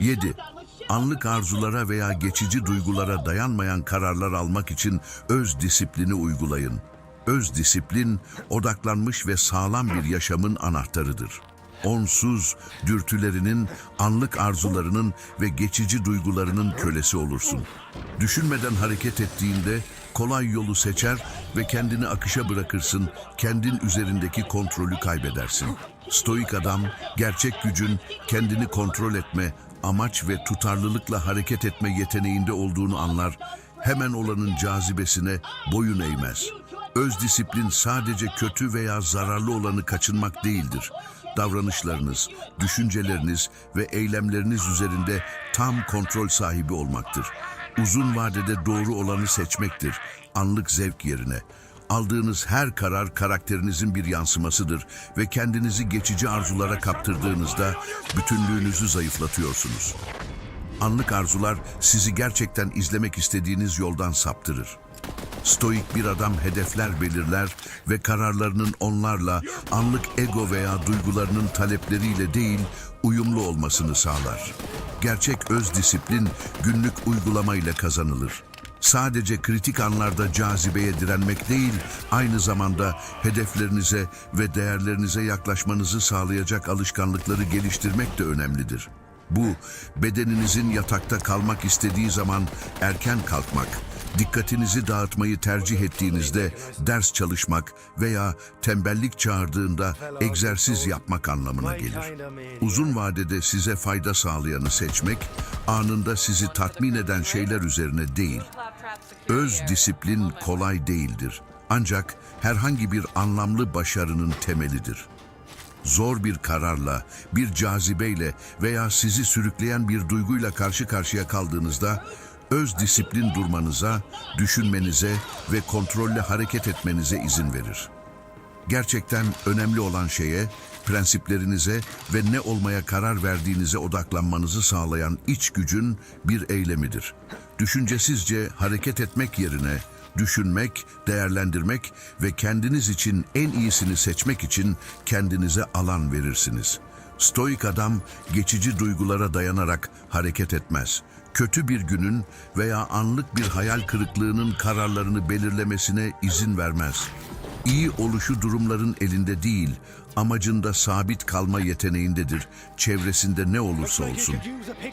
7. Anlık arzulara veya geçici duygulara dayanmayan kararlar almak için öz disiplini uygulayın. Öz disiplin, odaklanmış ve sağlam bir yaşamın anahtarıdır. Onsuz dürtülerinin, anlık arzularının ve geçici duygularının kölesi olursun. Düşünmeden hareket ettiğinde kolay yolu seçer ve kendini akışa bırakırsın, kendin üzerindeki kontrolü kaybedersin. Stoik adam, gerçek gücün kendini kontrol etme, amaç ve tutarlılıkla hareket etme yeteneğinde olduğunu anlar, hemen olanın cazibesine boyun eğmez. Öz disiplin sadece kötü veya zararlı olanı kaçınmak değildir. Davranışlarınız, düşünceleriniz ve eylemleriniz üzerinde tam kontrol sahibi olmaktır. Uzun vadede doğru olanı seçmektir, anlık zevk yerine. Aldığınız her karar karakterinizin bir yansımasıdır ve kendinizi geçici arzulara kaptırdığınızda bütünlüğünüzü zayıflatıyorsunuz. Anlık arzular sizi gerçekten izlemek istediğiniz yoldan saptırır. Stoik bir adam hedefler belirler ve kararlarının onlarla anlık ego veya duygularının talepleriyle değil uyumlu olmasını sağlar. Gerçek öz disiplin günlük uygulamayla kazanılır. Sadece kritik anlarda cazibeye direnmek değil, aynı zamanda hedeflerinize ve değerlerinize yaklaşmanızı sağlayacak alışkanlıkları geliştirmek de önemlidir. Bu, bedeninizin yatakta kalmak istediği zaman erken kalkmak, dikkatinizi dağıtmayı tercih ettiğinizde ders çalışmak veya tembellik çağırdığında egzersiz yapmak anlamına gelir. Uzun vadede size fayda sağlayanı seçmek, anında sizi tatmin eden şeyler üzerine değil, Öz disiplin kolay değildir. Ancak herhangi bir anlamlı başarının temelidir. Zor bir kararla, bir cazibeyle veya sizi sürükleyen bir duyguyla karşı karşıya kaldığınızda öz disiplin durmanıza, düşünmenize ve kontrolle hareket etmenize izin verir. Gerçekten önemli olan şeye, prensiplerinize ve ne olmaya karar verdiğinize odaklanmanızı sağlayan iç gücün bir eylemidir. Düşüncesizce hareket etmek yerine düşünmek, değerlendirmek ve kendiniz için en iyisini seçmek için kendinize alan verirsiniz. Stoik adam geçici duygulara dayanarak hareket etmez. Kötü bir günün veya anlık bir hayal kırıklığının kararlarını belirlemesine izin vermez. İyi oluşu durumların elinde değil, amacında sabit kalma yeteneğindedir, çevresinde ne olursa olsun.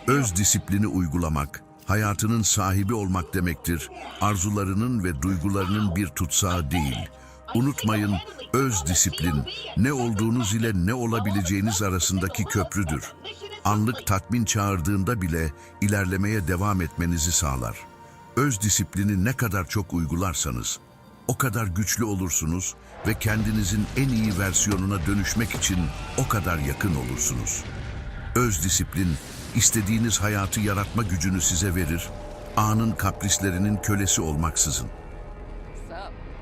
Öz disiplini uygulamak, hayatının sahibi olmak demektir, arzularının ve duygularının bir tutsağı değil. Unutmayın, öz disiplin, ne olduğunuz ile ne olabileceğiniz arasındaki köprüdür. Anlık tatmin çağırdığında bile ilerlemeye devam etmenizi sağlar. Öz disiplini ne kadar çok uygularsanız, o kadar güçlü olursunuz ve kendinizin en iyi versiyonuna dönüşmek için o kadar yakın olursunuz. Öz disiplin, istediğiniz hayatı yaratma gücünü size verir, anın kaprislerinin kölesi olmaksızın.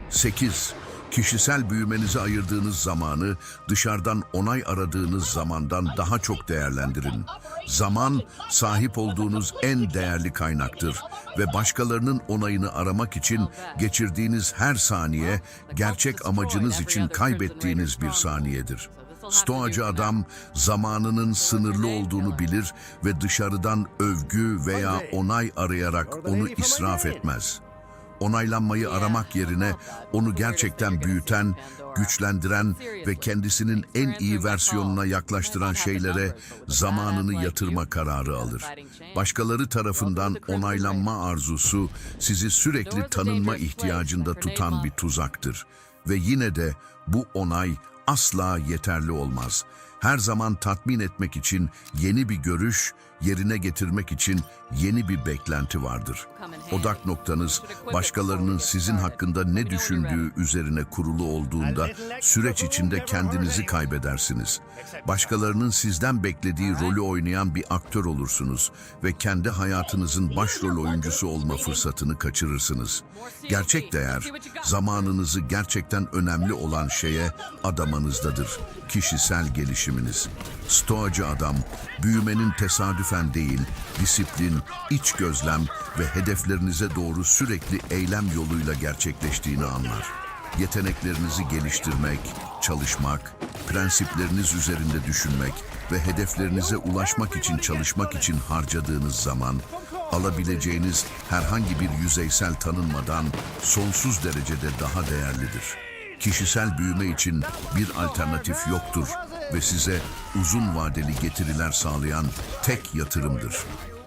8. Kişisel büyümenize ayırdığınız zamanı dışarıdan onay aradığınız zamandan daha çok değerlendirin. Zaman sahip olduğunuz en değerli kaynaktır ve başkalarının onayını aramak için geçirdiğiniz her saniye gerçek amacınız için kaybettiğiniz bir saniyedir. Stoacı adam zamanının sınırlı olduğunu bilir ve dışarıdan övgü veya onay arayarak onu israf etmez onaylanmayı aramak yerine onu gerçekten büyüten, güçlendiren ve kendisinin en iyi versiyonuna yaklaştıran şeylere zamanını yatırma kararı alır. Başkaları tarafından onaylanma arzusu sizi sürekli tanınma ihtiyacında tutan bir tuzaktır. Ve yine de bu onay asla yeterli olmaz. Her zaman tatmin etmek için yeni bir görüş, yerine getirmek için yeni bir beklenti vardır. Odak noktanız başkalarının sizin hakkında ne düşündüğü üzerine kurulu olduğunda süreç içinde kendinizi kaybedersiniz. Başkalarının sizden beklediği rolü oynayan bir aktör olursunuz ve kendi hayatınızın başrol oyuncusu olma fırsatını kaçırırsınız. Gerçek değer zamanınızı gerçekten önemli olan şeye adamanızdadır. Kişisel gelişiminiz. Stoacı adam büyümenin tesadüfen değil, disiplin, iç gözlem ve hedeflerinize doğru sürekli eylem yoluyla gerçekleştiğini anlar. yeteneklerinizi geliştirmek, çalışmak, prensipleriniz üzerinde düşünmek ve hedeflerinize ulaşmak için çalışmak için harcadığınız zaman alabileceğiniz herhangi bir yüzeysel tanınmadan sonsuz derecede daha değerlidir. Kişisel büyüme için bir alternatif yoktur ve size uzun vadeli getiriler sağlayan tek yatırımdır.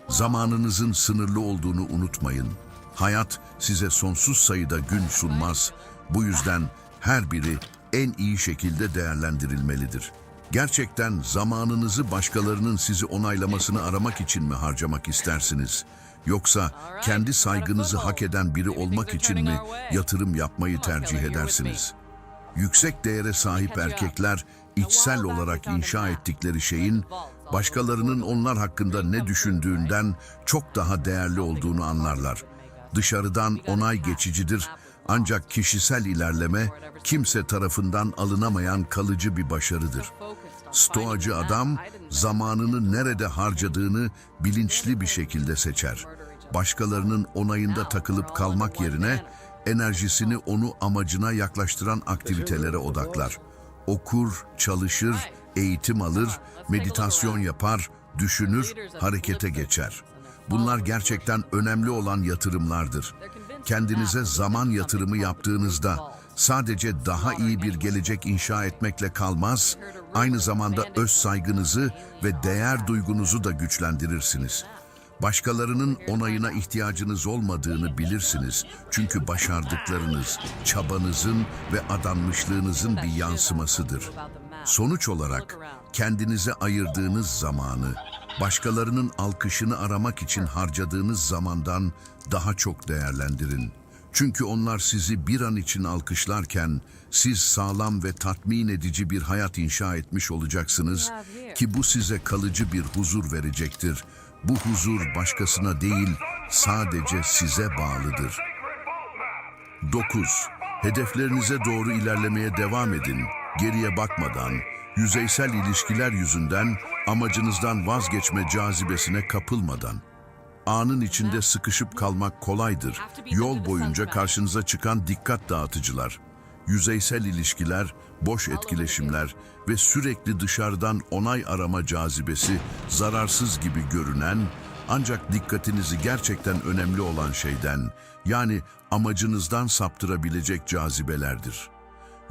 Zamanınızın sınırlı olduğunu unutmayın. Hayat size sonsuz sayıda gün sunmaz. Bu yüzden her biri en iyi şekilde değerlendirilmelidir. Gerçekten zamanınızı başkalarının sizi onaylamasını aramak için mi harcamak istersiniz? Yoksa kendi saygınızı hak eden biri olmak için mi yatırım yapmayı tercih edersiniz? Yüksek değere sahip erkekler içsel olarak inşa ettikleri şeyin başkalarının onlar hakkında ne düşündüğünden çok daha değerli olduğunu anlarlar. Dışarıdan onay geçicidir ancak kişisel ilerleme kimse tarafından alınamayan kalıcı bir başarıdır. Stoacı adam zamanını nerede harcadığını bilinçli bir şekilde seçer. Başkalarının onayında takılıp kalmak yerine enerjisini onu amacına yaklaştıran aktivitelere odaklar. Okur, çalışır, eğitim alır, meditasyon yapar, düşünür, harekete geçer. Bunlar gerçekten önemli olan yatırımlardır. Kendinize zaman yatırımı yaptığınızda sadece daha iyi bir gelecek inşa etmekle kalmaz, aynı zamanda öz saygınızı ve değer duygunuzu da güçlendirirsiniz. Başkalarının onayına ihtiyacınız olmadığını bilirsiniz. Çünkü başardıklarınız, çabanızın ve adanmışlığınızın bir yansımasıdır. Sonuç olarak kendinize ayırdığınız zamanı, başkalarının alkışını aramak için harcadığınız zamandan daha çok değerlendirin. Çünkü onlar sizi bir an için alkışlarken siz sağlam ve tatmin edici bir hayat inşa etmiş olacaksınız ki bu size kalıcı bir huzur verecektir. Bu huzur başkasına değil, sadece size bağlıdır. 9. Hedeflerinize doğru ilerlemeye devam edin. Geriye bakmadan, yüzeysel ilişkiler yüzünden amacınızdan vazgeçme cazibesine kapılmadan. Anın içinde sıkışıp kalmak kolaydır. Yol boyunca karşınıza çıkan dikkat dağıtıcılar, yüzeysel ilişkiler, boş etkileşimler ve sürekli dışarıdan onay arama cazibesi zararsız gibi görünen ancak dikkatinizi gerçekten önemli olan şeyden yani amacınızdan saptırabilecek cazibelerdir.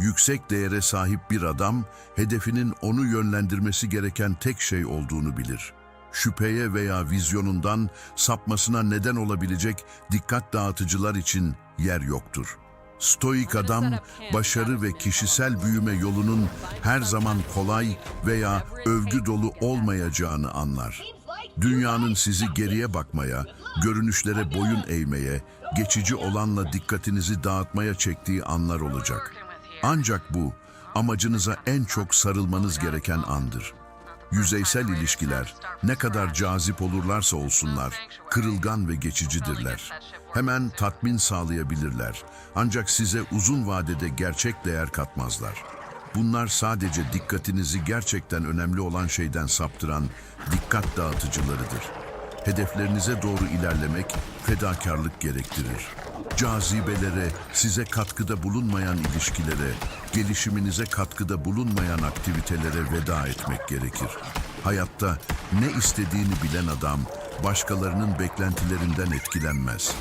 Yüksek değere sahip bir adam hedefinin onu yönlendirmesi gereken tek şey olduğunu bilir. Şüpheye veya vizyonundan sapmasına neden olabilecek dikkat dağıtıcılar için yer yoktur. Stoik adam, başarı ve kişisel büyüme yolunun her zaman kolay veya övgü dolu olmayacağını anlar. Dünyanın sizi geriye bakmaya, görünüşlere boyun eğmeye, geçici olanla dikkatinizi dağıtmaya çektiği anlar olacak. Ancak bu, amacınıza en çok sarılmanız gereken andır. Yüzeysel ilişkiler ne kadar cazip olurlarsa olsunlar, kırılgan ve geçicidirler. Hemen tatmin sağlayabilirler. Ancak size uzun vadede gerçek değer katmazlar. Bunlar sadece dikkatinizi gerçekten önemli olan şeyden saptıran dikkat dağıtıcılarıdır. Hedeflerinize doğru ilerlemek fedakarlık gerektirir. Cazibelere, size katkıda bulunmayan ilişkilere, gelişiminize katkıda bulunmayan aktivitelere veda etmek gerekir. Hayatta ne istediğini bilen adam başkalarının beklentilerinden etkilenmez.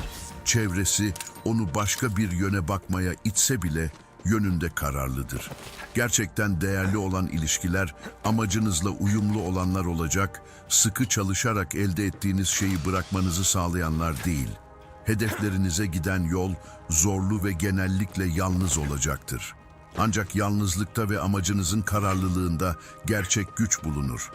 Çevresi onu başka bir yöne bakmaya itse bile yönünde kararlıdır. Gerçekten değerli olan ilişkiler amacınızla uyumlu olanlar olacak, sıkı çalışarak elde ettiğiniz şeyi bırakmanızı sağlayanlar değil. Hedeflerinize giden yol zorlu ve genellikle yalnız olacaktır. Ancak yalnızlıkta ve amacınızın kararlılığında gerçek güç bulunur.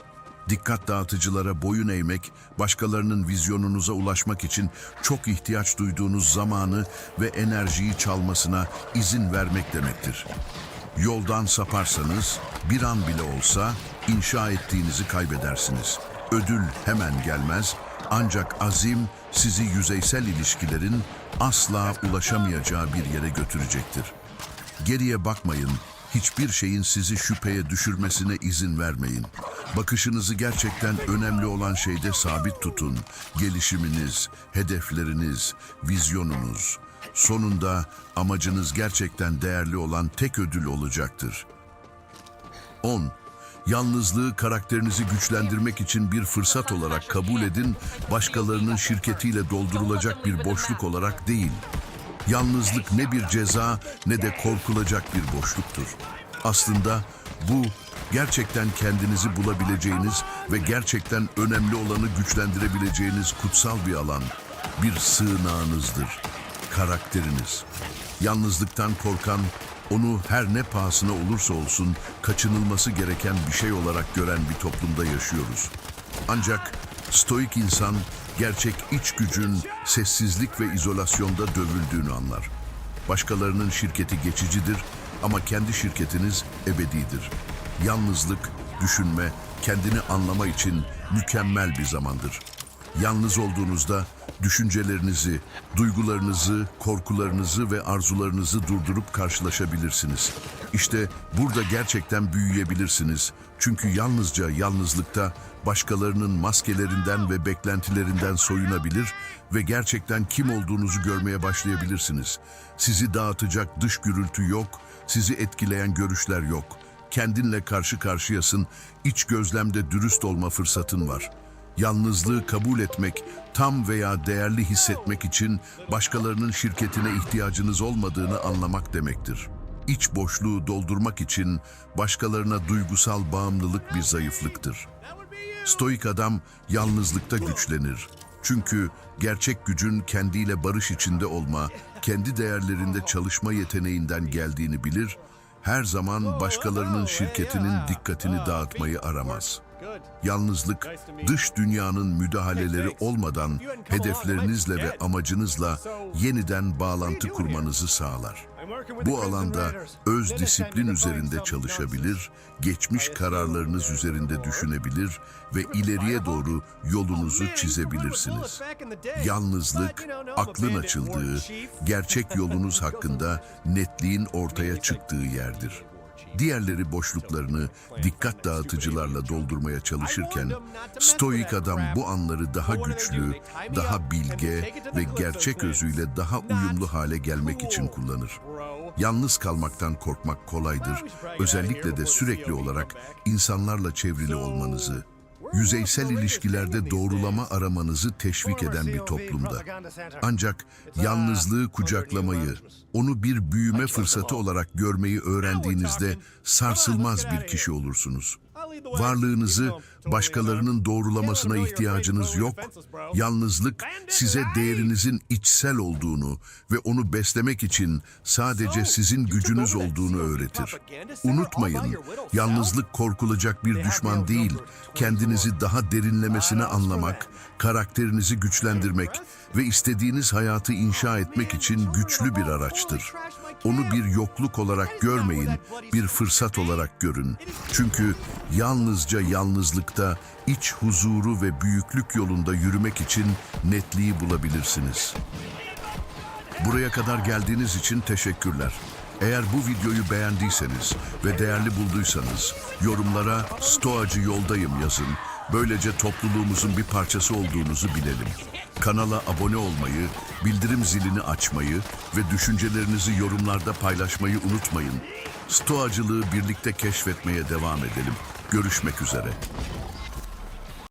Dikkat dağıtıcılara boyun eğmek, başkalarının vizyonunuza ulaşmak için çok ihtiyaç duyduğunuz zamanı ve enerjiyi çalmasına izin vermek demektir. Yoldan saparsanız bir an bile olsa inşa ettiğinizi kaybedersiniz. Ödül hemen gelmez ancak azim sizi yüzeysel ilişkilerin asla ulaşamayacağı bir yere götürecektir. Geriye bakmayın, hiçbir şeyin sizi şüpheye düşürmesine izin vermeyin. Bakışınızı gerçekten önemli olan şeyde sabit tutun. Gelişiminiz, hedefleriniz, vizyonunuz. sonunda amacınız gerçekten değerli olan tek ödül olacaktır. 10. Yalnızlığı karakterinizi güçlendirmek için bir fırsat olarak kabul edin, başkalarının şirketiyle doldurulacak bir boşluk olarak değil. Yalnızlık ne bir ceza ne de korkulacak bir boşluktur. Aslında bu gerçekten kendinizi bulabileceğiniz ve gerçekten önemli olanı güçlendirebileceğiniz kutsal bir alan, bir sığınağınızdır. Karakteriniz. Yalnızlıktan korkan, onu her ne pahasına olursa olsun kaçınılması gereken bir şey olarak gören bir toplumda yaşıyoruz. Ancak stoik insan gerçek iç gücün sessizlik ve izolasyonda dövüldüğünü anlar. Başkalarının şirketi geçicidir ama kendi şirketiniz ebedidir. Yalnızlık, düşünme, kendini anlama için mükemmel bir zamandır. Yalnız olduğunuzda düşüncelerinizi, duygularınızı, korkularınızı ve arzularınızı durdurup karşılaşabilirsiniz. İşte burada gerçekten büyüyebilirsiniz. Çünkü yalnızca yalnızlıkta başkalarının maskelerinden ve beklentilerinden soyunabilir ve gerçekten kim olduğunuzu görmeye başlayabilirsiniz. Sizi dağıtacak dış gürültü yok, sizi etkileyen görüşler yok. Kendinle karşı karşıyasın, iç gözlemde dürüst olma fırsatın var. Yalnızlığı kabul etmek, tam veya değerli hissetmek için başkalarının şirketine ihtiyacınız olmadığını anlamak demektir. İç boşluğu doldurmak için başkalarına duygusal bağımlılık bir zayıflıktır. Stoik adam yalnızlıkta güçlenir. Çünkü gerçek gücün kendiyle barış içinde olma, kendi değerlerinde çalışma yeteneğinden geldiğini bilir, her zaman başkalarının şirketinin dikkatini dağıtmayı aramaz. Yalnızlık, dış dünyanın müdahaleleri olmadan hedeflerinizle ve amacınızla yeniden bağlantı kurmanızı sağlar. Bu alanda öz disiplin üzerinde çalışabilir, geçmiş kararlarınız üzerinde düşünebilir ve ileriye doğru yolunuzu çizebilirsiniz. Yalnızlık, aklın açıldığı, gerçek yolunuz hakkında netliğin ortaya çıktığı yerdir. Diğerleri boşluklarını dikkat dağıtıcılarla doldurmaya çalışırken, stoik adam bu anları daha güçlü, daha bilge ve gerçek özüyle daha uyumlu hale gelmek için kullanır. Yalnız kalmaktan korkmak kolaydır, özellikle de sürekli olarak insanlarla çevrili olmanızı, yüzeysel ilişkilerde doğrulama aramanızı teşvik eden bir toplumda. Ancak yalnızlığı kucaklamayı, onu bir büyüme fırsatı olarak görmeyi öğrendiğinizde sarsılmaz bir kişi olursunuz. Varlığınızı başkalarının doğrulamasına ihtiyacınız yok. Yalnızlık size değerinizin içsel olduğunu ve onu beslemek için sadece sizin gücünüz olduğunu öğretir. Unutmayın, yalnızlık korkulacak bir düşman değil, kendinizi daha derinlemesine anlamak, karakterinizi güçlendirmek ve istediğiniz hayatı inşa etmek için güçlü bir araçtır. Onu bir yokluk olarak görmeyin, bir fırsat olarak görün. Çünkü yalnızca yalnızlıkta iç huzuru ve büyüklük yolunda yürümek için netliği bulabilirsiniz. Buraya kadar geldiğiniz için teşekkürler. Eğer bu videoyu beğendiyseniz ve değerli bulduysanız yorumlara Stoacı yoldayım yazın. Böylece topluluğumuzun bir parçası olduğunuzu bilelim. Kanala abone olmayı, bildirim zilini açmayı ve düşüncelerinizi yorumlarda paylaşmayı unutmayın. Stoacılığı birlikte keşfetmeye devam edelim. Görüşmek üzere.